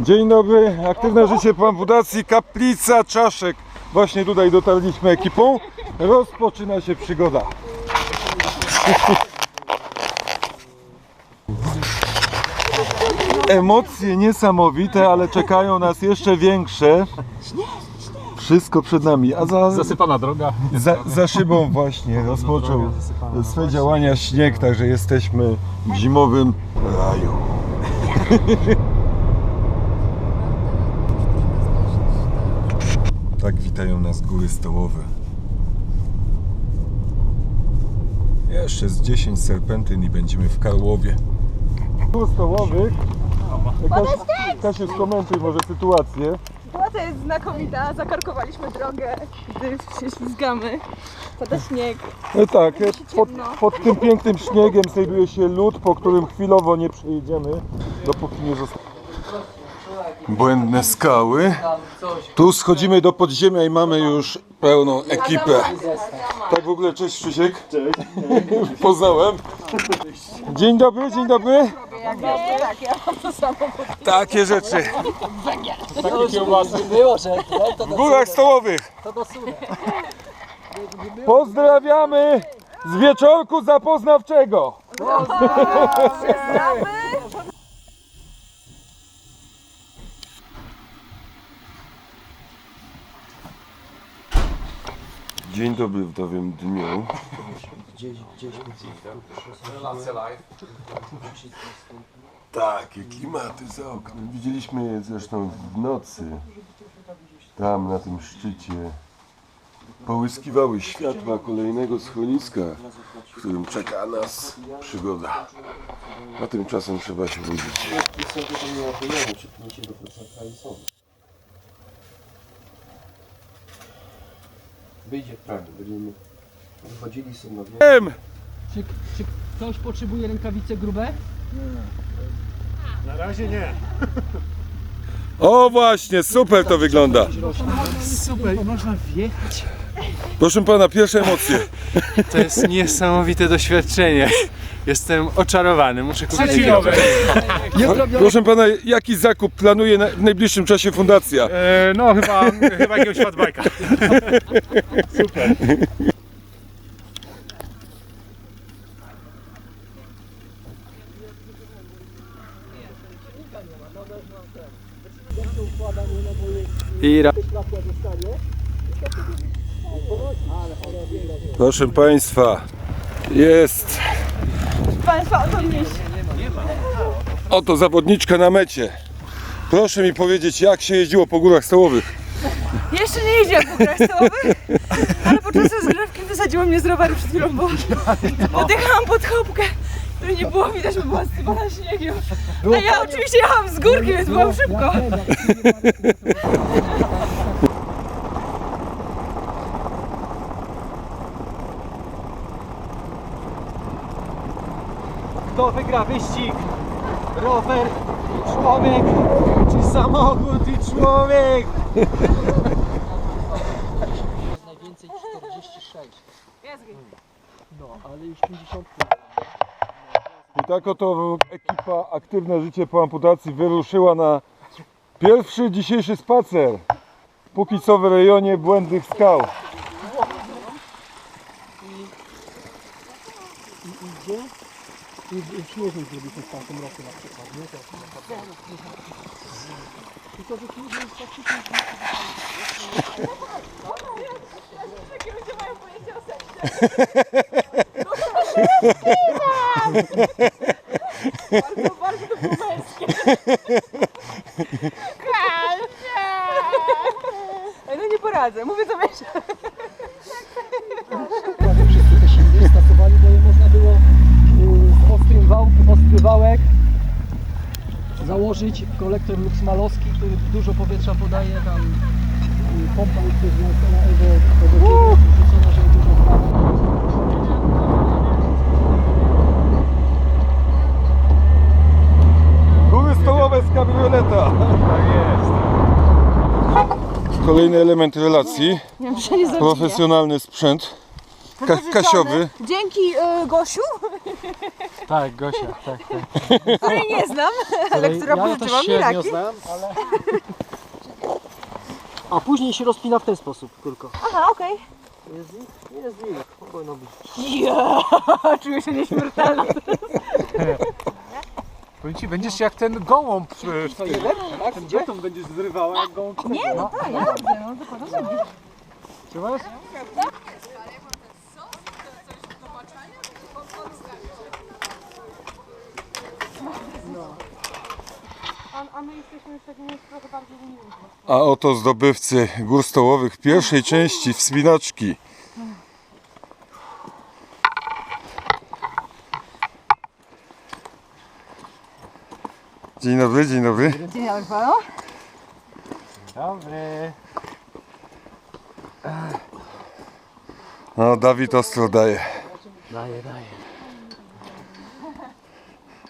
Dzień dobry, aktywne życie po amputacji, kaplica czaszek. Właśnie tutaj dotarliśmy ekipą. Rozpoczyna się przygoda. Emocje niesamowite, ale czekają nas jeszcze większe. Wszystko przed nami, a za, Zasypana droga. za, za szybą właśnie rozpoczął swe działania śnieg, także jesteśmy w zimowym raju. Tak witają nas góry stołowe. Jeszcze z 10 serpentyn i będziemy w Karłowie. Gór stołowych. Kasiu, Kasiu, skomentuj może sytuację. Sytuacja jest znakomita, zakarkowaliśmy drogę, gdy się ślizgamy. Pada śnieg. No tak, pod, ciemno. pod tym pięknym śniegiem znajduje się lód, po którym chwilowo nie przejedziemy, dopóki nie zostanie. Błędne skały. Tu schodzimy do podziemia i mamy już pełną ekipę. Tak w ogóle, cześć Krzysiek. Cześć. Poznałem. Dzień dobry, dzień dobry. Tak, ja mam to samo. Takie rzeczy. Takie kiełbasy. Było, że to W górach stołowych. Pozdrawiamy z wieczorku zapoznawczego. Dzień dobry w nowym dniu. Takie klimaty za oknem. Widzieliśmy je zresztą w nocy. Tam na tym szczycie połyskiwały światła kolejnego schroniska, w którym czeka nas przygoda. A tymczasem trzeba się budzić. Wyjdzie w prawie. Będziemy wychodzili sobie na Czy, czy ktoś potrzebuje rękawice grube? Na razie nie. O właśnie, super to wygląda. Super, można wjechać. Proszę pana, pierwsze emocje. To jest niesamowite doświadczenie. Jestem oczarowany, muszę kupić Przeciwnowe. Proszę pana, jaki zakup planuje na, w najbliższym czasie fundacja? E, no chyba, chyba jakiegoś fatbajka. I ra- Proszę państwa, jest Państwa, oto mnie oto zawodniczka na mecie. Proszę mi powiedzieć, jak się jeździło po górach stołowych. Jeszcze nie jeździłam po grach stołowych, ale podczas rozgrywki wysadziło mnie z roweru przed chwilą, bo odjechałam pod chopkę, której nie było widać, bo była sypana śniegiem. A ja oczywiście jechałam z górki, więc byłam szybko. Kto wygra wyścig? Rower i człowiek, czy samochód i człowiek? Najwięcej 46. No, ale już 50. I tak oto ekipa Aktywne Życie po amputacji wyruszyła na pierwszy dzisiejszy spacer. Póki co w rejonie błędnych skał. I i śnieżnik zrobiliśmy w tamtym roku na przykład, nie? To, tylko, że śnieżnik jest faktycznie założyć kolektor luxmalowski, który dużo powietrza podaje, tam pompa jest do ciebie wrzucona, żeby dużo. Góry stołowe z kabrioleta. Tak jest. Kolejny element relacji. Profesjonalny sprzęt. Ka-. Kasiowy. Dzięki y, Gosiu, Tak, Gosia, tak, tak. której nie znam, ale która ja pożyczyła mi laki. znam, ale... A później się rozpina w ten sposób tylko. Aha, okej. Jest, jest miło, spokojno być. Ja, czuję się nieśmiertelny. Powiem ci, będziesz jak ten gołąb. e, w tym. Tak, Ten beton będziesz zrywała jak gołąb. Nie, no tak, ja dobrze, no dokładnie sobie. Trzymasz? A oto zdobywcy gór stołowych pierwszej części wspinaczki. Dzień dobry, dzień dobry. Dzień dobry panu. Dobry. No, Dawid ostro daje. Daję, daję.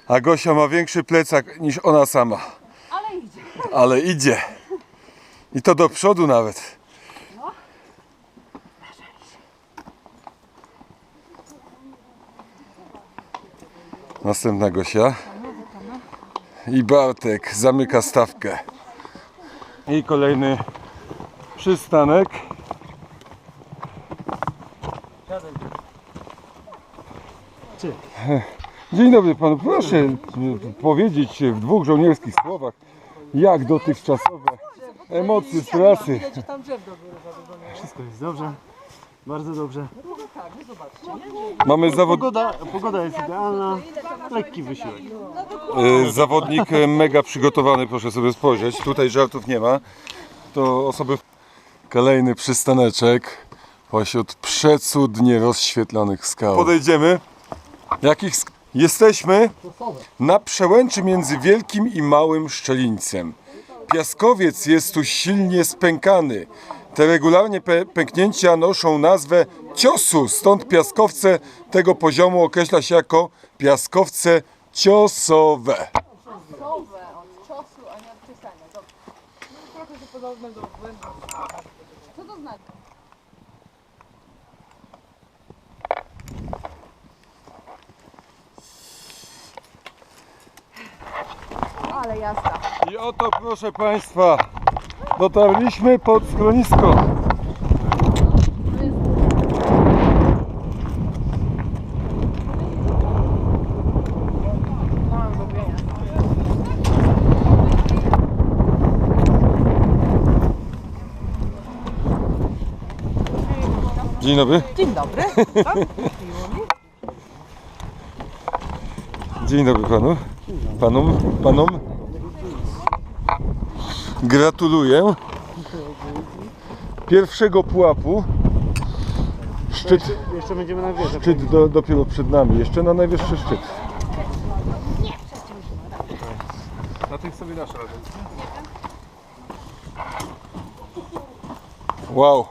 A Gosia ma większy plecak niż ona sama. Ale idzie. Ale idzie. I to do przodu nawet. Następna Gosia. I Bartek zamyka stawkę. I kolejny przystanek. Dzień dobry panu. Proszę y, powiedzieć w dwóch żołnierskich słowach, jak dotychczasowe emocje z trasy. Wszystko jest dobrze. Bardzo dobrze. Mamy zawod... Pogoda, pogoda jest idealna. Lekki wysiłek. y, zawodnik y, mega przygotowany, proszę sobie spojrzeć. Tutaj żartów nie ma. To osoby... Kolejny przystaneczek pośród przecudnie rozświetlonych skał. Podejdziemy. Jakich sk- Jesteśmy na przełęczy między Wielkim i Małym Szczelińcem. Piaskowiec jest tu silnie spękany. Te regularnie pęknięcia noszą nazwę ciosu, stąd piaskowce tego poziomu określa się jako piaskowce ciosowe. Ale jazda. I oto proszę Państwa, dotarliśmy pod schronisko. Dzień dobry. Dzień dobry. Dzień dobry panu. Panom, panom. Gratuluję. Pierwszego pułapu. Szczyt, Jeszcze będziemy na wieżę. szczyt do, dopiero przed nami. Jeszcze na najwyższy szczyt. Na tych sobie dasz radę. Wow.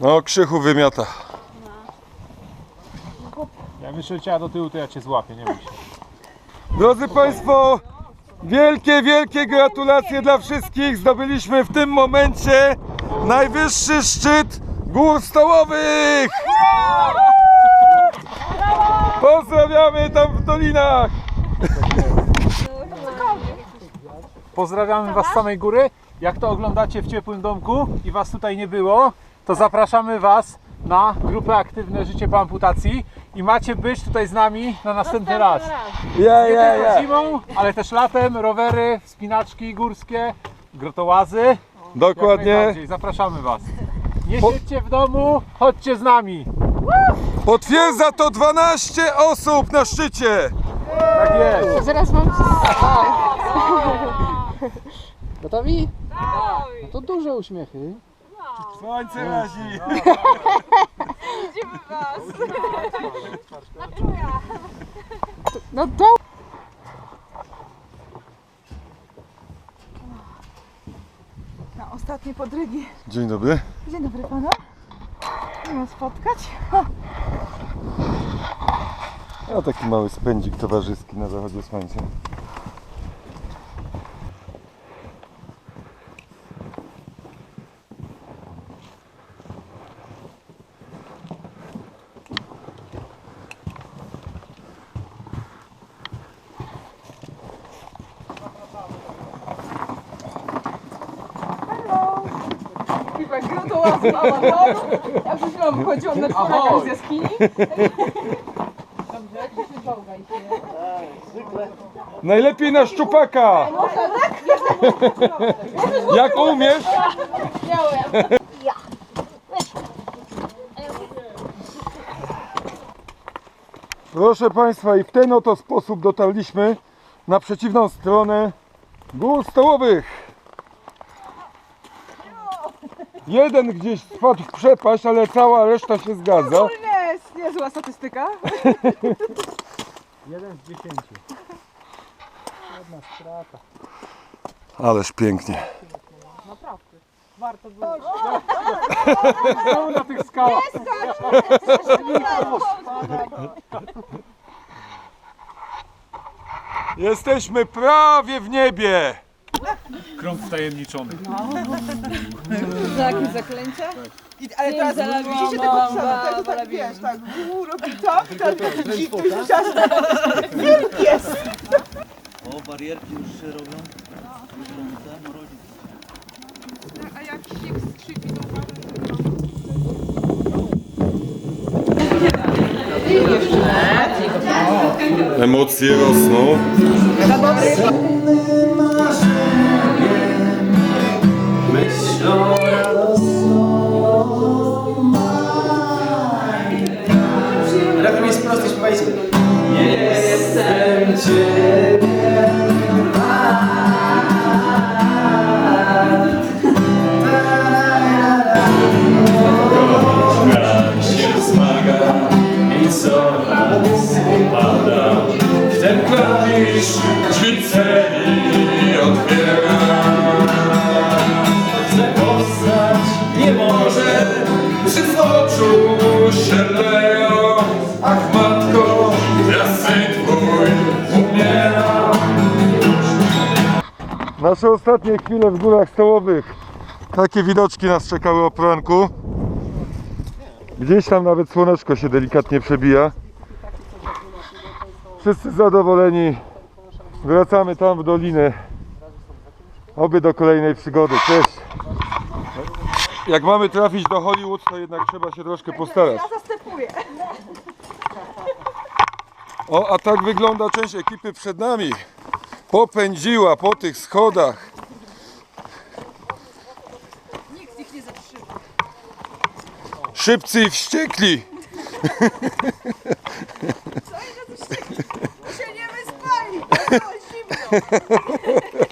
No, krzychu wymiata. Jak myślę, że cię do tyłu, to ja cię złapię, nie bój się. Drodzy Państwo, wielkie, wielkie gratulacje dla wszystkich. Zdobyliśmy w tym momencie najwyższy szczyt gór stołowych. Pozdrawiamy tam w dolinach. Pozdrawiamy Was z samej góry. Jak to oglądacie w ciepłym domku i Was tutaj nie było, to zapraszamy Was na grupę Aktywne Życie po amputacji i macie być tutaj z nami na następny raz. Ja, Nie ja, tylko ja. zimą, ale też latem, rowery, wspinaczki górskie, grotołazy. Jak Dokładnie. najbardziej. Zapraszamy Was. Nie siedźcie w domu, chodźcie z nami. Potwierdza to 12 osób na szczycie. Tak jest. Zaraz mam Gotowi? No to duże uśmiechy. Słońce razi. No to... Na ostatnie podrygi. Dzień dobry. Dzień dobry panu. Miło spotkać. A taki mały spędzik towarzyski na zachodzie słońca. Koła z amatorów. Ja przed chwilą wychodziłam na czworaka z jaskini. Najlepiej na szczupaka! Jak umiesz? Proszę Państwa, i w ten oto sposób dotarliśmy na przeciwną stronę gór stołowych. Jeden gdzieś spadł w przepaść, ale cała reszta się zgadza. Nie, jest niezła statystyka. Ależ pięknie. Znowu na tych skałach. Jesteśmy prawie w niebie. Krąg wtajemniczony. Jakie zaklęcia? I, ale teraz widzicie tego psa, to jest tak, wiesz, tak, w gół robi to, i który się czas wielki jest. O, barierki już się robią. Bieżące, mrozi. Emocje rosną. Się Nasze ostatnie chwile w górach stołowych. Takie widoczki nas czekały o poranku. Gdzieś tam nawet słoneczko się delikatnie przebija. Wszyscy zadowoleni. Wracamy tam w dolinę. Oby do kolejnej przygody. Cześć. Jak mamy trafić do Hollywood, to jednak trzeba się troszkę postarać. Ja zastępuję. O, a tak wygląda część ekipy przed nami. Popędziła po tych schodach. Nikt ich nie zatrzyma. Szybcy i wściekli. Się nie wyspali, było zimno.